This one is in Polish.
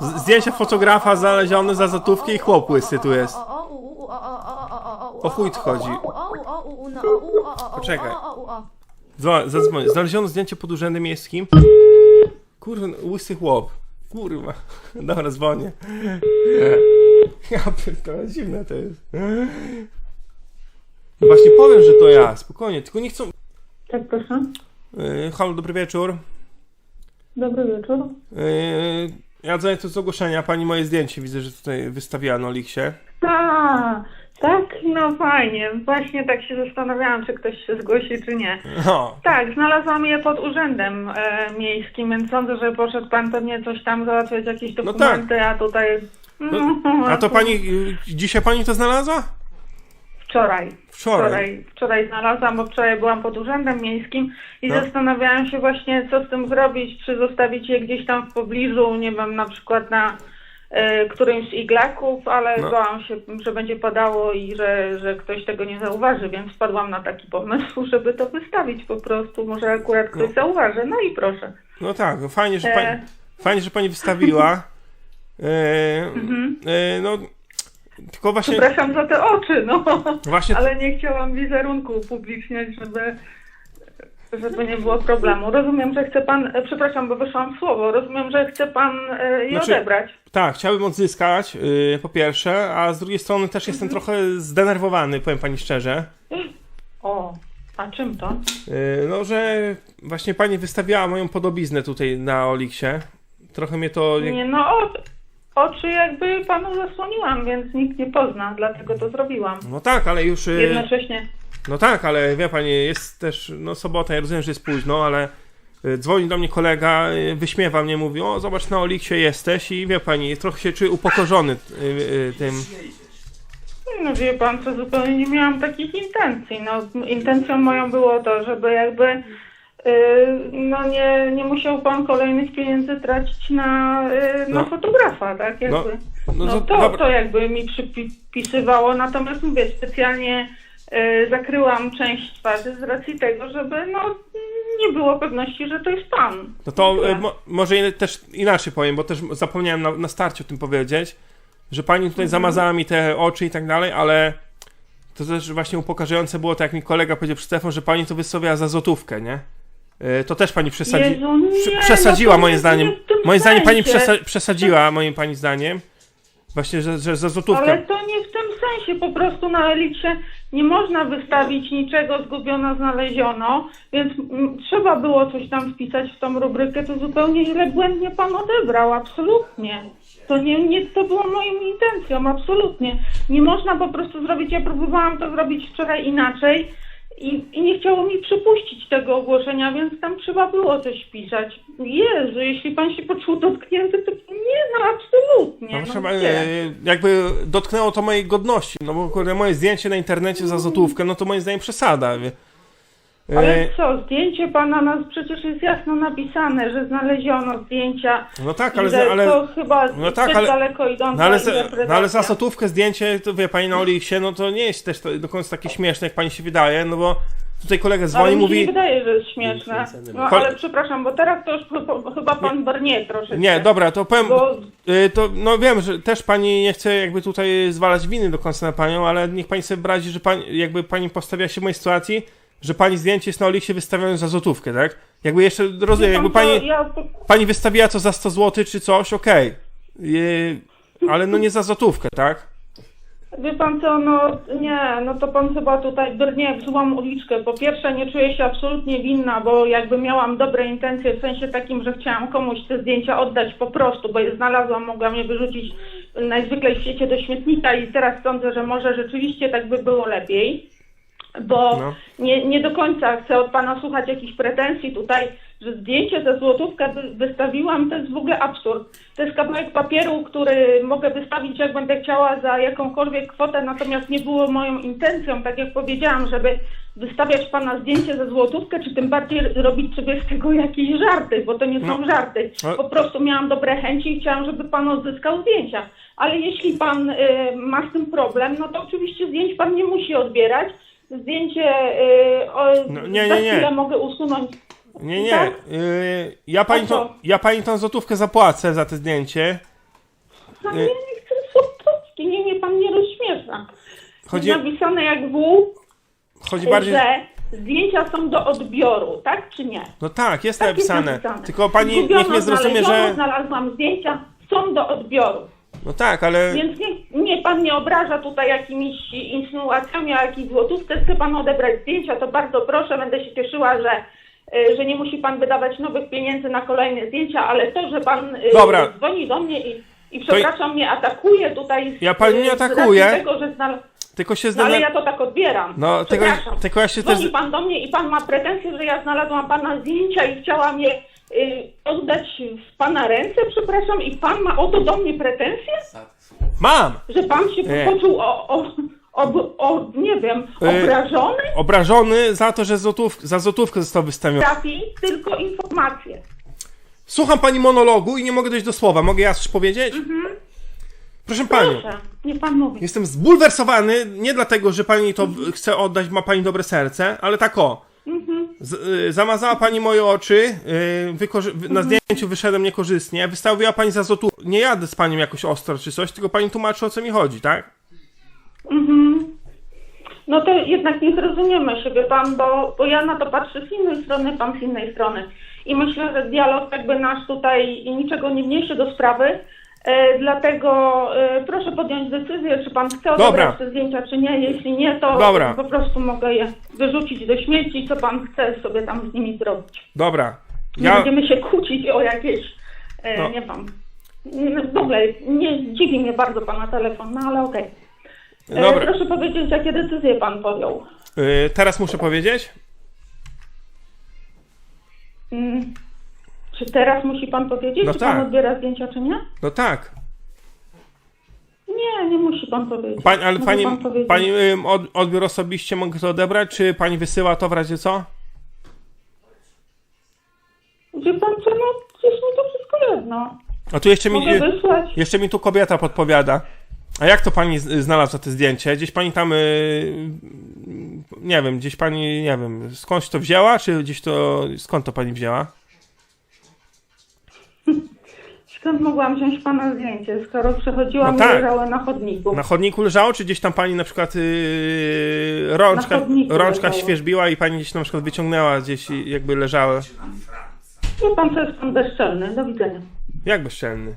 Z- Zdjęcie fotografa znalezione za złotówkę i chłop łysy tu jest. O chuj tu chodzi. Poczekaj. Poczekaj. Dzwo- Zadzwoń. Znaleziono zdjęcie pod urzędem miejskim. Kurwa, łysy chłop. Kurwa. Dobra, dzwonię. Ja pierdolę, dziwne to jest. No Właśnie powiem, że to ja, spokojnie, tylko nie chcą... Tak, proszę. Yy, halo, dobry wieczór. Dobry wieczór. Yy, ja dzwonię tu z ogłoszenia, pani moje zdjęcie widzę, że tutaj wystawiła na Oliksie. A, tak, no fajnie. Właśnie tak się zastanawiałam, czy ktoś się zgłosi, czy nie. No, Tak, znalazłam je pod urzędem e, miejskim, więc sądzę, że poszedł pan pewnie coś tam załatwiać, jakieś No dokumenty, a tutaj... No, a to pani, yy, dzisiaj pani to znalazła? Wczoraj. Wczoraj. Wczoraj, wczoraj znalazłam, bo wczoraj byłam pod urzędem miejskim i No. zastanawiałam się właśnie, co z tym zrobić, czy zostawić je gdzieś tam w pobliżu, nie wiem, na przykład na e, którymś z iglaków, ale No. bałam się, że będzie padało i że, że ktoś tego nie zauważy, więc wpadłam na taki pomysł, żeby to wystawić po prostu. Może akurat ktoś No. zauważy. No i proszę. No tak, no fajnie, że E. pani, fajnie, że pani wystawiła. E, e, no, tylko właśnie, Przepraszam za te oczy, no. właśnie Ale nie chciałam wizerunku upubliczniać, żeby, żeby nie było problemu. Rozumiem, że chce pan, e, przepraszam, bo wyszłam w słowo, rozumiem, że chce pan e, je Znaczy- odebrać. tak, chciałbym odzyskać, y, po pierwsze, a z drugiej strony też jestem trochę zdenerwowany, powiem pani szczerze. O, a czym to? Y, no, że właśnie pani wystawiała moją podobiznę tutaj na Oliksie. Trochę mnie to... Nie, no o, oczy jakby panu zasłoniłam, więc nikt nie pozna, dlatego to zrobiłam. No tak, ale już... y, Jednocześnie. No tak, ale wie pani, jest też no, sobota, ja rozumiem, że jest późno, ale y, dzwoni do mnie kolega, y, wyśmiewa mnie, mówi, o zobacz na Oliksie jesteś i wie pani, trochę się czuję upokorzony tym. No wie pan, co zupełnie nie miałam takich intencji. No, intencją moją było to, żeby jakby no nie, nie musiał pan kolejnych pieniędzy tracić na, yy, na No. fotografa, tak? Jakby. no No, to- to, to jakby mi przypisywało, natomiast mówię, specjalnie yy, zakryłam część twarzy z racji tego, żeby no nie było pewności, że to jest pan. No to y, mo, może też inaczej powiem, bo też zapomniałem na, na starcie o tym powiedzieć, że pani tutaj zamazała mi te oczy i tak dalej, ale to też właśnie upokarzające było, tak jak mi kolega powiedział przy telefon, że pani to wystawiała za złotówkę, nie? Y, To też pani przesadzi... Jezu, nie, prze- no przesadziła to moim nie- zdaniem. nie Moim zdaniem pani przesa- przesadziła, moim pani zdaniem. Właśnie, że, że za złotówkę. Ale to nie w tym sensie, po prostu na Eliksie nie można wystawić niczego zgubiono, znaleziono, więc trzeba było coś tam wpisać w tą rubrykę, to zupełnie źle błędnie pan odebrał, absolutnie. To nie, nie to było moją intencją, absolutnie. Nie można po prostu zrobić, ja próbowałam to zrobić wczoraj inaczej i, i nie chciało mi przypuścić tego ogłoszenia, więc tam trzeba było coś wpisać. Jezu, jeśli pan się poczuł dotknięty, to nie, no absolutnie. No, no, trzeba, gdzie? e, jakby dotknęło to mojej godności, no bo kurde, moje zdjęcie na internecie za złotówkę, no to moim zdaniem przesada. wie. E, Ale co, zdjęcie pana nas przecież jest jasno napisane, że znaleziono zdjęcia. no tak, ale, że ale, to chyba no tak, ale- daleko idąca no ale, za, no ale za złotówkę zdjęcie, to wie pani na Oliksie, no to nie jest też to do końca takie śmieszne, jak pani się wydaje, no bo tutaj kolega ale dzwoni, mi się mówi... nie wydaje, że jest śmieszne. No ale przepraszam, bo teraz to już chyba- chyba pan brnie troszeczkę. Nie, dobra, to powiem, Bo y, to no wiem, że też pani nie chce jakby tutaj zwalać winy do końca na panią, ale niech pani sobie wyobrazi, że pani, jakby pani postawia się w mojej sytuacji, że pani zdjęcie jest na Oliksie wystawione za złotówkę, tak? Jakby jeszcze, rozumiem, jakby pan co, pani... Pani wystawiła to za 100 zł czy coś, okej. Yy, Ale no nie za złotówkę, tak? Wie pan co, no nie, no to pan chyba tutaj brnie w złą uliczkę. Po pierwsze nie czuję się absolutnie winna, bo jakby miałam dobre intencje w sensie takim, że chciałam komuś te zdjęcia oddać po prostu, bo je znalazłam, mogłam je wyrzucić najzwyklej w świecie do śmietnika i teraz sądzę, że może rzeczywiście tak by było lepiej. Bo No. nie, nie do końca chcę od pana słuchać jakichś pretensji tutaj, że zdjęcie za złotówkę wy- wystawiłam, to jest w ogóle absurd. To jest kawałek papieru, który mogę wystawić jak będę chciała za jakąkolwiek kwotę, natomiast nie było moją intencją, tak jak powiedziałam, żeby wystawiać pana zdjęcie za złotówkę, czy tym bardziej robić sobie z tego jakieś żarty, bo to nie są No. żarty. Ale- Po prostu miałam dobre chęci i chciałam, żeby pan odzyskał zdjęcia. Ale jeśli pan y, ma z tym problem, no to oczywiście zdjęć pan nie musi odbierać. Zdjęcie y, o, No, nie, nie, nie. mogę usunąć. Nie, nie. Tak? Yy, ja, pani tą, ja pani tą złotówkę zapłacę za to zdjęcie. Ale ja nie chcę Sopocki, nie, nie, pan nie rozśmiesza. Chodzi, Jest napisane jak W, chodzi bardziej... że zdjęcia są do odbioru, tak czy nie? No tak, jest Tak jest napisane. napisane. Tylko pani Zgubiono, niech mnie zrozumie, że... Znalazłam zdjęcia, są do odbioru. No tak, ale... Więc nie, nie pan nie obraża tutaj jakimiś insynuacjami, a jakiś złotówkę chce pan odebrać zdjęcia, to bardzo proszę, będę się cieszyła, że, y, że nie musi pan wydawać nowych pieniędzy na kolejne zdjęcia, ale to, że pan y, Dobra. dzwoni do mnie i, i przepraszam, mnie atakuje tutaj. z- Ja pani nie. Tego, że znal... Tylko się no, ale ja to tak odbieram. No, Przepraszam. tylko ja się też... Dzwoni pan do mnie i pan ma pretensje, że ja znalazłam pana zdjęcia i chciałam je oddać w pana ręce, przepraszam, i pan ma o to do mnie pretensje? Mam! Że pan się Nie. poczuł o, o, o, o nie wiem, Y- obrażony? Obrażony za to, że złotów... za złotówkę został wystawiony. Trafi tylko informacje. Słucham pani monologu i nie mogę dojść do słowa. Mogę ja coś powiedzieć? Proszę panią, Proszę, niech pan mówi. jestem zbulwersowany nie dlatego, że pani to w- chce oddać, ma pani dobre serce, ale tak o. Z, y, zamazała pani moje oczy, y, na zdjęciu wyszedłem niekorzystnie, wystawiła pani za złotówkę. Nie jadę z panią jakoś ostro czy coś, tylko pani tłumaczy o co mi chodzi, tak? No to jednak nie zrozumiemy się, wie pan, bo, bo ja na to patrzę z innej strony, pan z innej strony. I myślę, że dialog jakby nasz tutaj niczego nie wniesie do sprawy, dlatego e, proszę podjąć decyzję, czy pan chce Dobra. odebrać te zdjęcia, czy nie. Jeśli nie, to Dobra. po prostu mogę je wyrzucić do śmieci, co pan chce sobie tam z nimi zrobić. Dobra. Nie Ja, będziemy się kłócić o jakieś, e, No. nie wiem, n- w ogóle nie dziwi mnie bardzo pana telefon, no ale okej. E, Dobra. Proszę powiedzieć, jakie decyzje pan podjął. y, teraz muszę powiedzieć? Mm. Czy teraz musi pan powiedzieć, No czy tak. pan odbiera zdjęcia, czy nie? No tak. Nie, nie musi pan powiedzieć. Pani, ale Może pani, pan powiedzieć. pani od, odbiór osobiście mogę to odebrać, czy pani wysyła to w razie co? Wie pan co, no mi to wszystko jedno. A tu jeszcze mi, wysłać. jeszcze mi tu kobieta podpowiada. A jak to pani znalazła te zdjęcie? Gdzieś pani tam, y, nie wiem, gdzieś pani, nie wiem, skądś to wzięła, czy gdzieś to, skąd to pani wzięła? Skąd mogłam wziąć pana zdjęcie, skoro przechodziłam No tak. i na chodniku? Na chodniku leżało, czy gdzieś tam pani na przykład y, rączka, Na rączka leżało. świeżbiła i pani gdzieś na przykład wyciągnęła gdzieś jakby leżały? Wie pan co jest pan bezczelny. Do widzenia. Jak bezczelny?